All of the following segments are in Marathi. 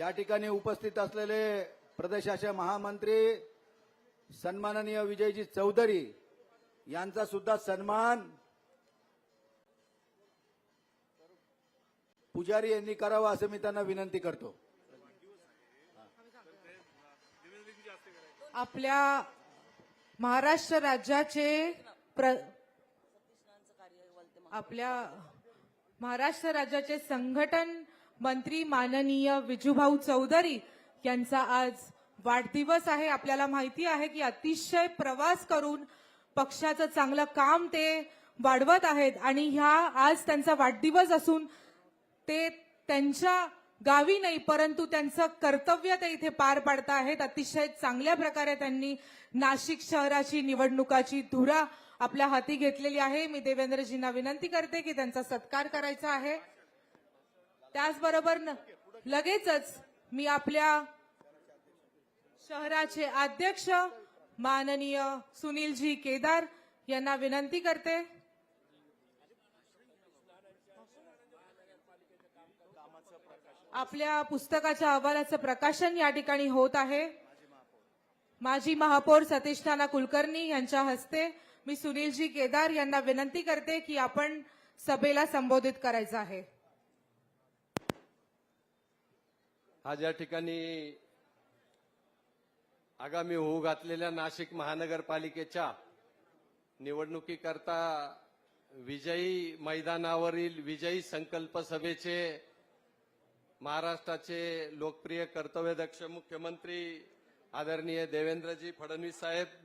या ठिकाणी उपस्थित असलेले प्रदेशाचे महामंत्री सन्माननीय विजयजी चौधरी यांचा सुद्धा सन्मान पुजारी यांनी करावा असं मी त्यांना विनंती करतो. आपल्या महाराष्ट्र राज्याचे प्र आपल्या महाराष्ट्र राज्याचे संघटन मंत्री माननीय विजूभाऊ चौधरी यांचा आज वाढदिवस आहे. आपल्याला माहिती आहे की अतिशय प्रवास करून पक्षाचं चांगलं काम ते वाढवत आहेत आणि ह्या आज त्यांचा वाढदिवस असून ते त्यांच्या गावी नाही परंतु त्यांचं कर्तव्य ते इथे पार पाडत आहेत. अतिशय चांगल्या प्रकारे त्यांनी नाशिक शहराची निवडणुकाची धुरा आपल्या हाती घेतलेली आहे. मी देवेंद्रजींना विनंती करते की त्यांचा सत्कार करायचा आहे. त्याचबरोबर न- लगेचच मी आपल्या शहराचे अध्यक्ष माननीय सुनीलजी केदार यांना विनंती करते. आपल्या पुस्तकाच्या अहवालाचं प्रकाशन या ठिकाणी होत आहे. माजी महापौर सतीश नाना कुलकर्णी यांच्या हस्ते मी सुनीलजी केदार यांना विनंती करते की आपण सभेला संबोधित करायचं आहे. आज या ठिकाणी आगामी होऊ घातलेल्या नाशिक महानगरपालिकेच्या निवडणुकीकरता विजयी मैदानावरील विजयी संकल्प सभेचे महाराष्ट्राचे लोकप्रिय कर्तव्यदक्ष मुख्यमंत्री आदरणीय देवेंद्रजी फडणवीस साहेब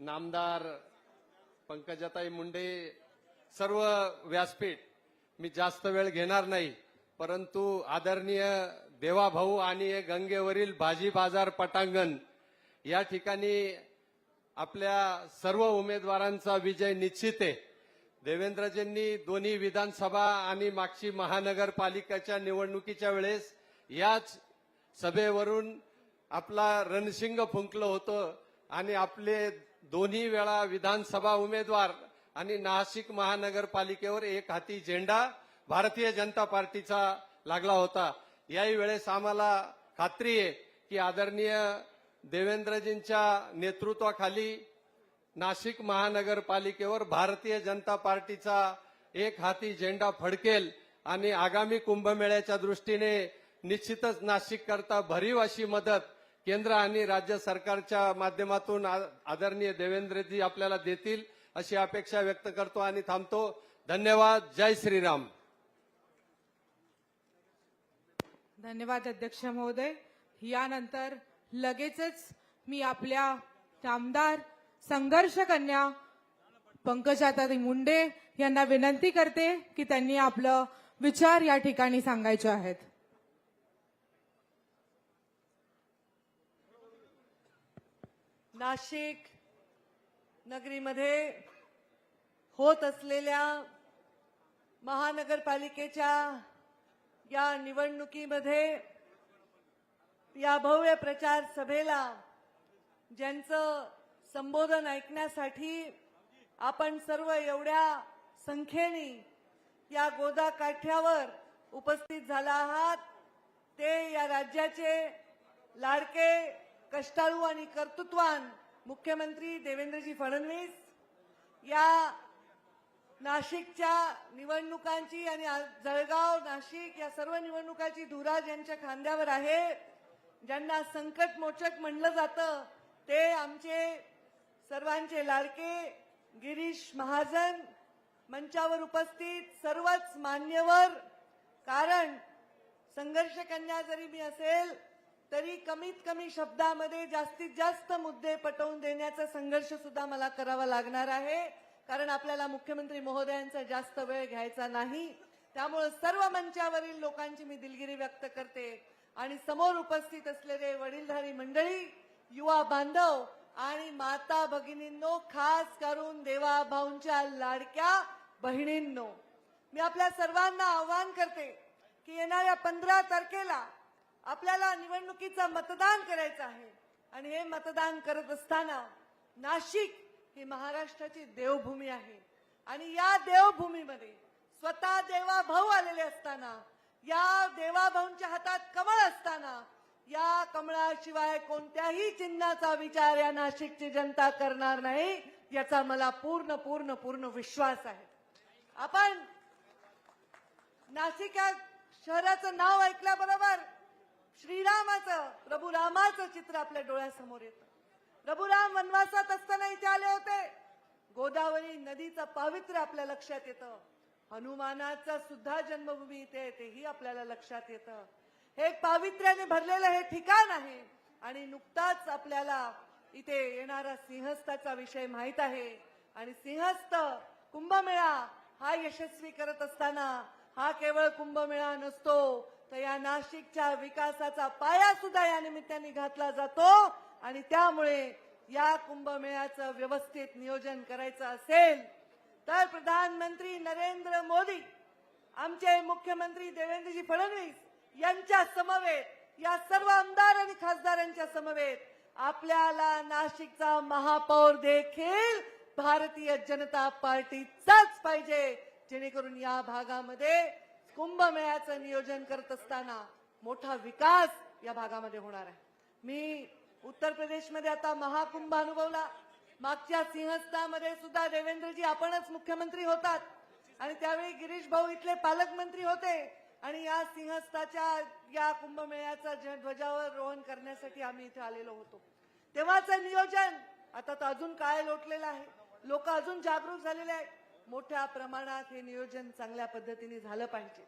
नामदार पंकजाताई मुंडे सर्व व्यासपीठ मी जास्त वेळ घेणार नाही परंतु आदरणीय देवाभाऊ आणि हे गंगेवरील भाजी बाजार पटांगण या ठिकाणी आपल्या सर्व उमेदवारांचा विजय निश्चित आहे. देवेंद्रजींनी दोन्ही विधानसभा आणि मागची महानगरपालिकेच्या निवडणुकीच्या वेळेस याच सभेवरून आपला रणशिंग फुंकलं होतं आणि आपले दोन्ही वेळा विधानसभा उमेदवार आणि नाशिक महानगरपालिकेवर एक हाती झेंडा भारतीय जनता पार्टीचा लागला होता. याही वेळेस आम्हाला खात्री आहे की आदरणीय देवेंद्रजींच्या नेतृत्वाखाली नाशिक महानगरपालिकेवर भारतीय जनता पार्टीचा एक हाती झेंडा फडकेल आणि आगामी कुंभमेळ्याच्या दृष्टीने निश्चितच नाशिक करता भरीव अशी मदत केंद्र आणि राज्य सरकारच्या माध्यमातून आ- आदरणीय देवेंद्रजी आपल्याला देतील अशी अपेक्षा व्यक्त करतो आणि थांबतो. धन्यवाद. जय श्रीराम. धन्यवाद अध्यक्ष महोदय. यानंतर लगेचच मी आपल्या आमदार संघर्ष कन्या पंकजाताई मुंडे यांना विनंती करते की त्यांनी आपलं विचार या ठिकाणी सांगायचे आहेत. नाशिक नगरीमध्ये होत असलेल्या महानगरपालिकेच्या या निवडणुकीमध्ये या भव्य प्रचार सभेला ज्यांचं संबोधन ऐकण्यासाठी आपण सर्व एवढ्या संख्येने या गोदा काठ्यावर उपस्थित झाला आहात. ते या राज्याचे लाडके कष्टाळू आणि कर्तृत्वान मुख्यमंत्री देवेंद्रजी फडणवीस या नाशिकच्या निवडणुकांची आणि जळगाव नाशिक या सर्व निवडणुकाची धुरा ज्यांच्या खांद्यावर आहे. ज्यांना संकट मोचक म्हणलं जातं ते आमचे सर्वांचे लाडके गिरीश महाजन मंचावर उपस्थित सर्वच मान्यवर. कारण संघर्ष कन्या जरी मी असेल तरी कमीत कमी शब्दामध्ये जास्तीत जास्त मुद्दे पटवून देण्याचा संघर्ष सुद्धा मला करावा लागणार आहे. कारण आपल्याला मुख्यमंत्री महोदयांचा जास्त वेळ घ्यायचा नाही. त्यामुळे सर्व मंचावरील लोकांची मी दिलगिरी व्यक्त करते. आणि समोर उपस्थित असलेले वडीलधारी मंडळी युवा बांधव आणि माता भगिनींनो खास करून देवा भाऊंच्या लाडक्या बहिणींनो मी आपल्या सर्वांना आवाहन करते की येणाऱ्या पंधरा तारखेला आपल्याला निवडणुकीचं मतदान करायचं आहे. आणि हे मतदान करत असताना नाशिक ही महाराष्ट्राची देवभूमी आहे. आणि या देवभूमीमध्ये स्वतः देवा भाऊ आलेले असताना या देवाभाऊंच्या हातात कमळ असताना या कमळाशिवाय कोणत्याही चिन्हाचा विचार या नाशिकची जनता करणार नाही याचा मला पूर्ण पूर्ण पूर्ण विश्वास आहे. आपण नाशिक या शहराचं नाव ऐकल्याबरोबर श्रीरामाचं प्रभू रामाचं चित्र आपल्या डोळ्यासमोर येतं. प्रभुराम वनवासात असताना इथे आले होते. गोदावरी नदीचं पावित्र्य आपल्या लक्षात येतं. हनुमानाचा सुद्धा जन्मभूमी इथे आहे तेही आपल्याला लक्षात येतं. हे पावित्र्याने भरलेलं हे ठिकाण आहे आणि नुकताच आपल्याला इथे येणारा सिंहस्थाचा विषय माहीत आहे. आणि सिंहस्थ कुंभमेळा हा यशस्वी करत असताना हा केवळ कुंभमेळा नसतो तर या नाशिकच्या विकासाचा पाया सुद्धा या निमित्ताने घातला जातो आणि त्यामुळे या कुंभमेळ्याचं व्यवस्थित नियोजन करायचं असेल तर प्रधानमंत्री नरेंद्र मोदी आमचे मुख्यमंत्री देवेंद्रजी फडणवीस यांच्या समवेत या सर्व आमदार आणि खासदारांच्या समवेत आपल्याला नाशिकचा महापौर देखील भारतीय जनता पार्टीचाच पाहिजे जेणेकरून या भागामध्ये कुंभमेळ्याचं नियोजन करत असताना मोठा विकास या भागामध्ये होणार आहे. मी उत्तर प्रदेशमध्ये आता महाकुंभ अनुभवला. मागच्या सिंहस्थामध्ये सुद्धा देवेंद्रजी आपणच मुख्यमंत्री होतात. आणि त्यावेळी गिरीश भाऊ इथले पालकमंत्री होते. आणि या सिंहस्थाच्या या कुंभमेळ्याचा ध्वजावर रोहन करण्यासाठी आम्ही इथे आलेलो होतो. तेव्हाचं नियोजन आता तर अजून काय लोटलेलं आहे? लोक अजून जागरूक झालेले आहेत. मोठ्या प्रमाणात हे नियोजन चांगल्या पद्धतीने झालं पाहिजे.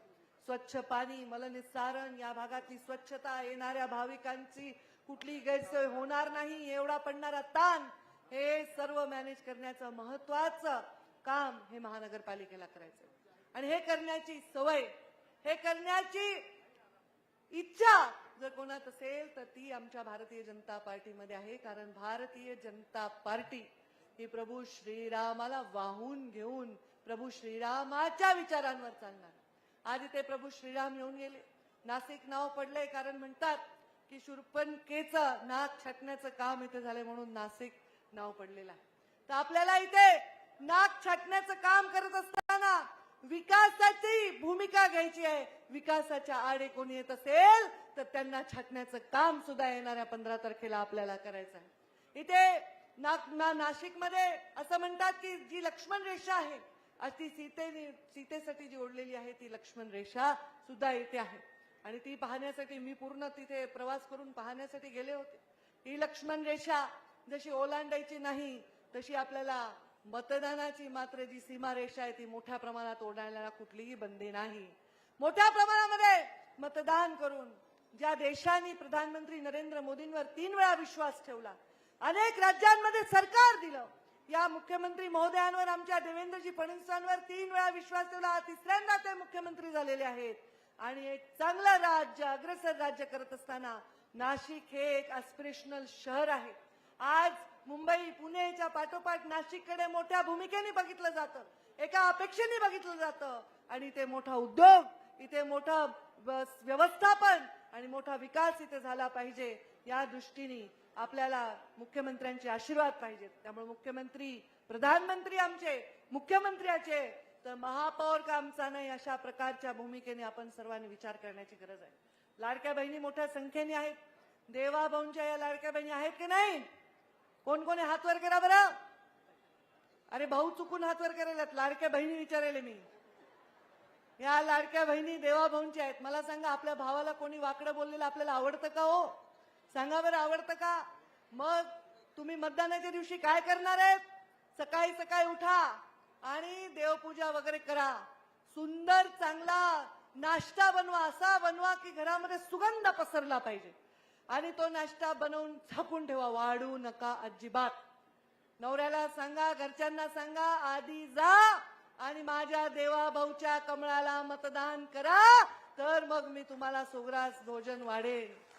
स्वच्छ पाणी मलनिस्सारण या भागातली स्वच्छता येणाऱ्या भाविकांची कुठली गैरसोय होणार नाही एवढा पडणारा ताण हे सर्व मॅनेज करण्याचं महत्वाचं काम हे महानगरपालिकेला करायचं आणि हे करण्याची सवय हे करण्याची इच्छा जर कोणात असेल तर ती आमच्या भारतीय जनता पार्टीमध्ये आहे कारण भारतीय जनता पार्टी ही प्रभू श्रीरामाला वाहून घेऊन प्रभू श्रीरामाच्या विचारांवर चालणार. आज इथे प्रभू श्रीराम येऊन गेले. नाशिक नाव पडलंय कारण म्हणतात की शूर्पणखेचं नाक छाटण्याचं काम इथे झालंय म्हणून नाशिक नाव पडलेलं आहे. तर आपल्याला इथे नाक छाटण्याचं काम करत असताना विकासाची भूमिका घ्यायची आहे. विकासाच्या आडे कोणी येत असेल तर त्यांना छाटण्याचं काम सुद्धा येणाऱ्या पंधरा तारखेला आपल्याला करायचं आहे. इथे ना ना नाशिकमध्ये असं म्हणतात की जी लक्ष्मण रेषा आहे ती सीतेने सीतेसाठी जी ओढलेली आहे ती लक्ष्मण रेषा सुद्धा येते आहे. आणि ती पाहण्यासाठी मी पूर्ण तिथे प्रवास करून पाहण्यासाठी गेले होते. ही लक्ष्मण रेषा जशी ओलांडायची नाही तशी आपल्याला मतदानाची मात्र जी सीमारेषा आहे ती मोठ्या प्रमाणात ओढायला कुठलीही बंदी नाही. मोठ्या प्रमाणामध्ये मतदान करून ज्या देशांनी प्रधानमंत्री नरेंद्र मोदींवर तीन वेळा विश्वास ठेवला अनेक राज्यांमध्ये सरकार दिलं. या मुख्यमंत्री महोदयांवर आमच्या देवेंद्रजी फडणवीसांवर तीन वेळा विश्वास ठेवला. तिसऱ्यांदा ते मुख्यमंत्री झालेले आहेत. आणि एक चांगलं राज्य अग्रसर राज्य करत असताना नाशिक हे एक अस्पिरेशनल शहर आहे. आज मुंबई पुणेच्या पाठोपाठ नाशिककडे मोठ्या भूमिकेने बघितलं जातं. एका अपेक्षेने बघितलं जातं. आणि इथे मोठा उद्योग इथे मोठा व- व्यवस्थापन आणि मोठा विकास इथे झाला पाहिजे या दृष्टीने आपल्याला मुख्यमंत्र्यांचे आशीर्वाद पाहिजेत. त्यामुळे मुख्यमंत्री प्रधानमंत्री आमचे मुख्यमंत्र्याचे तर महापौर का आमचा नाही अशा प्रकारच्या भूमिकेने आपण सर्वांनी विचार करण्याची गरज आहे. लाडक्या बहिणी मोठ्या संख्येने आहेत. देवाभाऊंच्या या लाडक्या बहिणी आहेत की नाही? कोण कोणी हातवर करा बरं? अरे भाऊ चुकून हातवर करायला लाडक्या बहिणी विचारेले मी. या लाडक्या बहिणी देवाभाऊंच्या आहेत. मला सांगा आपल्या भावाला कोणी वाकडं बोललेलं आपल्याला आवडतं का हो? सांगा बरं आवडतं का? मग तुम्ही मतदानाच्या दिवशी काय करणार आहेत? सकाळी सकाळी उठा आणि देवपूजा वगैरे करा. सुंदर चांगला नाश्ता बनवा असा बनवा की घरामध्ये सुगंध पसरला पाहिजे. आणि तो नाश्ता बनवून झाकून ठेवा वाढू नका अजिबात. नवऱ्याला सांगा घरच्यांना सांगा आधी जा आणि माझ्या देवाभाऊच्या कमळाला मतदान करा तर मग मी तुम्हाला सुग्रास भोजन वाढेन.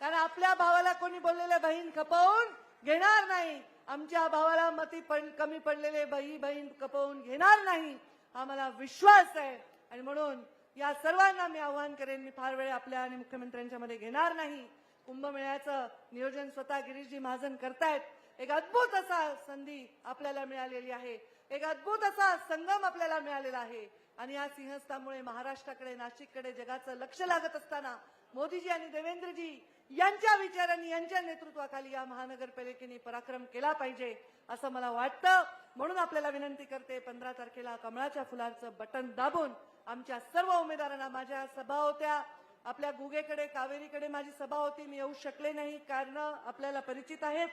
कारण आपल्या भावाला कोणी बोललेले बहीण खपवून घेणार नाही. आमच्या भावाला मती पण कमी पडलेले बही बहीण खपवून घेणार नाही. हा मला विश्वास आहे. आणि म्हणून या सर्वांना मी आव्हान करेन मी फार वेळ आपल्या आणि मुख्यमंत्र्यांच्या मध्ये घेणार नाही. कुंभमेळ्याचं नियोजन स्वतः गिरीशजी महाजन करतायत. एक अद्भुत असा संधी आपल्याला मिळालेली आहे. एक अद्भुत असा संगम आपल्याला मिळालेला आहे. आणि या सिंहस्थामुळे महाराष्ट्राकडे नाशिककडे जगाचं लक्ष लागत असताना मोदीजी आणि देवेंद्रजी यांच्या विचारांनी यांच्या नेतृत्वाखाली या महानगरपालिकेने पराक्रम केला पाहिजे असं मला वाटतं. म्हणून आपल्याला विनंती करते पंधरा तारखेला कमळाच्या फुलांचं बटन दाबून आमच्या सर्व उमेदवारांना माझ्या सभा होत्या आपल्या गुगेकडे कावेरीकडे माझी सभा होती मी येऊ शकले नाही कारण आपल्याला परिचित आहेत.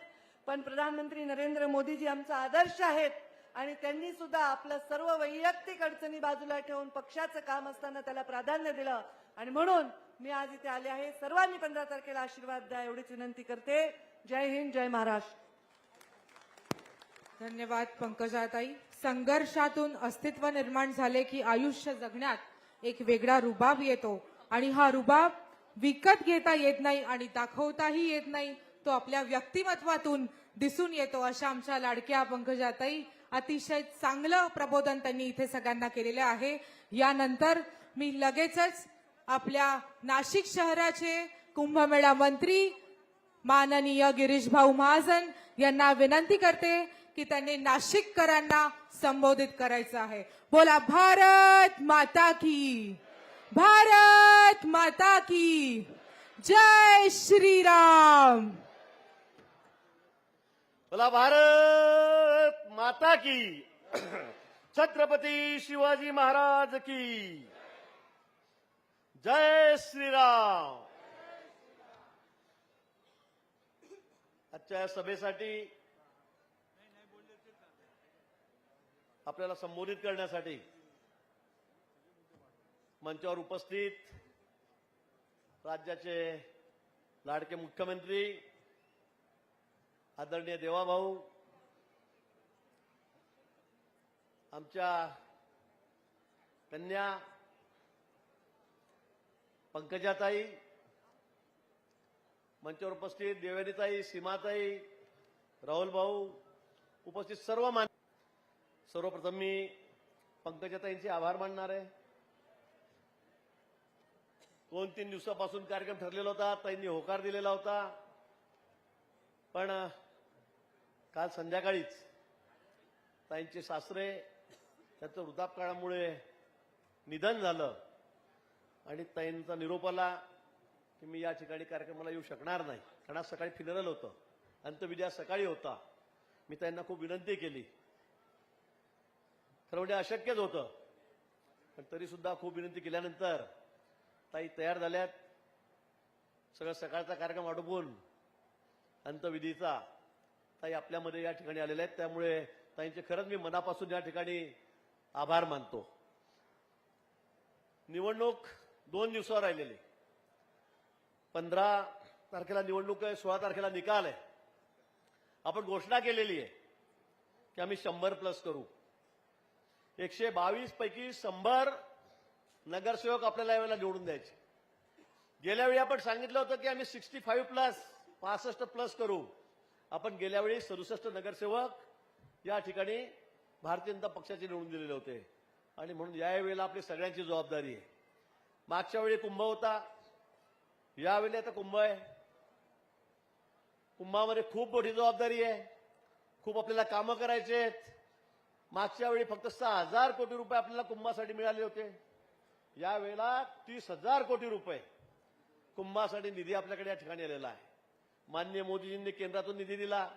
पण प्रधानमंत्री नरेंद्र मोदीजी आमचा आदर्श आहेत. आणि त्यांनी सुद्धा आपलं सर्व वैयक्तिक अडचणी बाजूला ठेवून पक्षाचं काम असताना त्याला प्राधान्य दिलं. आणि म्हणून मी आज इथे आले आहे. सर्वांनी पंधरा तारखेला आशीर्वाद द्या एवढीच विनंती करते. जय हिंद जय महाराष्ट्र. धन्यवाद पंकजाताई. संघर्षातून अस्तित्व निर्माण झाले की आयुष्य जगण्यात एक वेगळा रुबाब येतो. आणि हा रुबाब विकत घेता येत नाही आणि दाखवताही येत नाही तो आपल्या व्यक्तिमत्वातून दिसून येतो अशा आमच्या लाडक्या पंकजाताई. अतिशय चांगलं प्रबोधन त्यांनी इथे सगळ्यांना केलेलं आहे. यानंतर मी लगेचच आपल्या नाशिक शहराचे कुंभमेळा मंत्री माननीय गिरीश भाऊ महाजन यांना विनंती करते की त्यांनी नाशिककरांना संबोधित करायचं आहे. बोला भारत माता की भारत माता की जय श्रीराम! बोला भारत माता की। छत्रपती शिवाजी महाराज की। जय श्रीराम। आजच्या या सभेसाठी आपल्याला संबोधित करण्यासाठी मंचावर उपस्थित राज्याचे लाडके मुख्यमंत्री आदरणीय देवाभाऊ आमच्या कन्या पंकजाताई मंचावर उपस्थित देवेनीताई सीमाताई राहुल भाऊ उपस्थित सर्व मान सर्वप्रथम मी पंकजाताईंचे आभार मानणार आहे. दोन तीन दिवसापासून कार्यक्रम ठरलेला होता ताईंनी होकार दिलेला होता. पण काल संध्याकाळीच ताईंचे सासरे त्यांचं वृद्धापकाळामुळे निधन झालं आणि ताईंचा निरोप आला की मी या ठिकाणी कार्यक्रमाला येऊ शकणार नाही. कारण आज सकाळी फिनरल होतं. अंतविधी सकाळी होता. मी त्यांना खूप विनंती केली. खरं म्हणजे अशक्यच होतं. पण तरी सुद्धा खूप विनंती केल्यानंतर ताई तयार झाल्यात. सगळं सकाळचा कार्यक्रम आटोपून अंतविधीचा ताई आपल्यामध्ये या ठिकाणी आलेल्या आहेत. त्यामुळे ताईंचे खरंच मी मनापासून या ठिकाणी आभार मानतो. निवडणूक दोन दिवसावर राहिलेली. पंधरा तारखेला निवडणूक आहे सोळा तारखेला निकाल आहे. आपण घोषणा केलेली आहे की आम्ही शंभर प्लस करू. एकशे बावीस पैकी शंभर नगरसेवक आपल्याला यावेळेला निवडून द्यायचे. गेल्यावेळी आपण सांगितलं होतं की आम्ही सिक्स्टी फाईव्ह प्लस पासष्ट प्लस करू. आपण गेल्या वेळी सदुसष्ट नगरसेवक या ठिकाणी भारतीय जनता पक्षाचे निवडून दिलेले होते. आणि म्हणून यावेळेला आपली सगळ्यांची जबाबदारी आहे. मागच्या वेळी कुंभ होता. यावेळी आता कुंभ आहे. कुंभामध्ये खूप मोठी जबाबदारी आहे. खूप आपल्याला कामं करायचे आहेत. मागच्या वेळी फक्त सहा हजार कोटी रुपये आपल्याला कुंभासाठी मिळाले होते. यावेळेला तीस हजार कोटी रुपये कुंभासाठी निधी आपल्याकडे या ठिकाणी आलेला आहे. मान्य मोदीजींनी केंद्रातून निधी दिला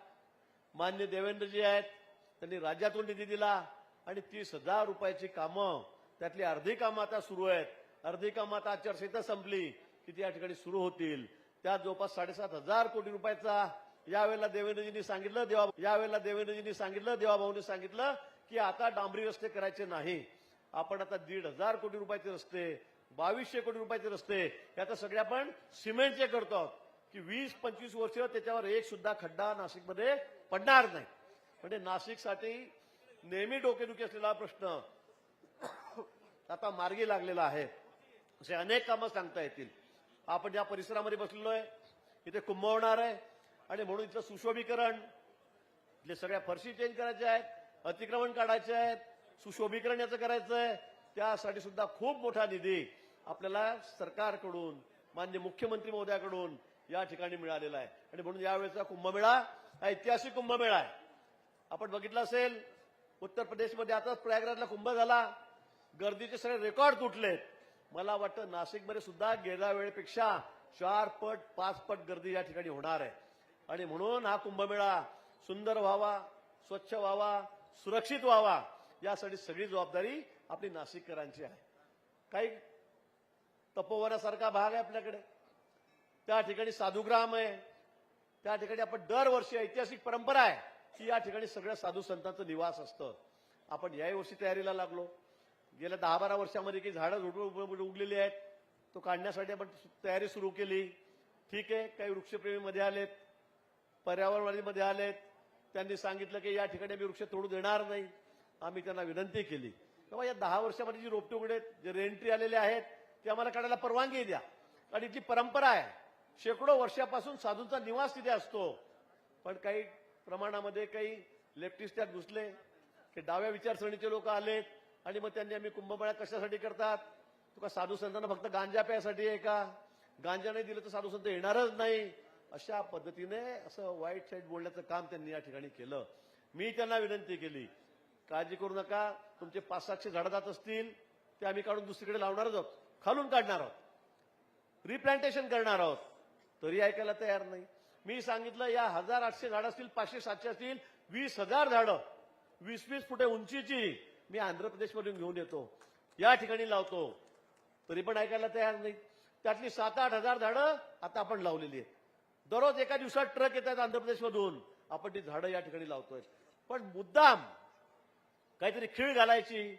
मान्य देवेंद्रजी आहेत त्यांनी राज्यातून निधी दिला आणि तीस हजार रुपयाची कामं त्यातली अर्धी कामं आता सुरू आहेत. अर्धी कामं आता आचारसंहिता संपली की ती या ठिकाणी सुरू होतील? त्यात जवळपास साडेसात हजार कोटी रुपयाचा यावेळेला देवेंद्रजींनी सांगितलं देवा यावेळेला देवेंद्रजींनी सांगितलं देवाभाऊनी सांगितलं की आता डांबरी रस्ते करायचे नाही. आपण आता दीड हजार कोटी रुपयाचे रस्ते बावीसशे कोटी रुपयाचे रस्ते हे आता सगळे आपण सिमेंटचे करतो आहोत. की वीस पंचवीस वर्ष त्याच्यावर एक सुद्धा खड्डा नाशिकमध्ये पडणार नाही. म्हणजे नाशिकसाठी नेहमी डोकेदुखी असलेला प्रश्न आता मार्गी लागलेला आहे. असे अनेक कामं सांगता येतील. आपण ज्या परिसरामध्ये बसलेलो आहे इथे कुंभ होणार आहे आणि म्हणून इथलं सुशोभीकरण इथले सगळ्या फरशी चेंज करायच्या आहेत अतिक्रमण काढायचे आहेत सुशोभीकरण याचं करायचं आहे त्यासाठी सुद्धा खूप मोठा निधी आपल्याला सरकारकडून मान्य मुख्यमंत्री महोदयाकडून या ठिकाणी मिळालेला आहे. आणि म्हणून यावेळेचा कुंभमेळा हा ऐतिहासिक कुंभमेळा आहे. आपण बघितलं असेल उत्तर प्रदेशमध्ये आता प्रयागराजला कुंभ झाला. गर्दीचे सगळे रेकॉर्ड तुटलेत. मला वाटतं नाशिकमध्ये सुद्धा गेल्या वेळेपेक्षा चार पट पाच पट गर्दी या ठिकाणी होणार आहे. आणि म्हणून हा कुंभमेळा सुंदर व्हावा स्वच्छ व्हावा सुरक्षित व्हावा यासाठी सगळी जबाबदारी आपली नाशिककरांची आहे. काही तपोवनासारखा भाग आहे आपल्याकडे. त्या ठिकाणी साधुग्राम आहे. त्या ठिकाणी आपण दरवर्षी ऐतिहासिक परंपरा आहे की या ठिकाणी सगळ्या साधू संतांचं निवास असतं. आपण याही वर्षी तयारीला लागलो. गेल्या दहा बारा वर्षामध्ये की झाडं झुडपं उग- उगलेली आहेत. तो काढण्यासाठी आपण तयारी सुरू केली. ठीक आहे काही वृक्षप्रेमीमध्ये आलेत पर्यावरणवादीमध्ये आलेत. त्यांनी सांगितलं की या ठिकाणी आम्ही वृक्ष तोडू देणार नाही. आम्ही त्यांना विनंती केली. तेव्हा या दहा वर्षामध्ये जी रोपटे उघडे जे रेंट्री आलेले आहेत ते आम्हाला काढायला परवानगी द्या. कारण इथली परंपरा आहे. शेकडो वर्षापासून साधूंचा निवास तिथे असतो. पण काही प्रमाणामध्ये काही लेफ्टिस्ट त्यात घुसले की डाव्या विचारसरणीचे लोक आलेत आणि मग त्यांनी आम्ही कुंभमेळा कशासाठी करतात? तुका साधू संतांना फक्त गांजा प्यायसाठी आहे का? गांजा नाही दिलं तर साधू संत येणारच नाही. अशा पद्धतीने असं वाईट साईड बोलण्याचं काम त्यांनी या ठिकाणी केलं. मी त्यांना विनंती केली काळजी करू नका तुमचे पाच सातशे झाडं जात असतील ते आम्ही काढून दुसरीकडे लावणारच आहोत. खालून काढणार आहोत. रिप्लांटेशन करणार आहोत. तरी ऐकायला तयार नाही. मी सांगितलं या हजार आठशे झाडं असतील पाचशे सातशे असतील वीस हजार झाडं. वीस वीस फुटे उंचीची मी आंध्र प्रदेशमधून घेऊन येतो. या ठिकाणी लावतो. तरी पण ऐकायला तयार नाही. त्यातली सात आठ हजार झाडं आता आपण लावलेली आहेत. दररोज एका दिवसात ट्रक येत आहेत आंध्र प्रदेशमधून. आपण ती झाडं या ठिकाणी लावतोय. पण मुद्दाम काहीतरी खीळ घालायची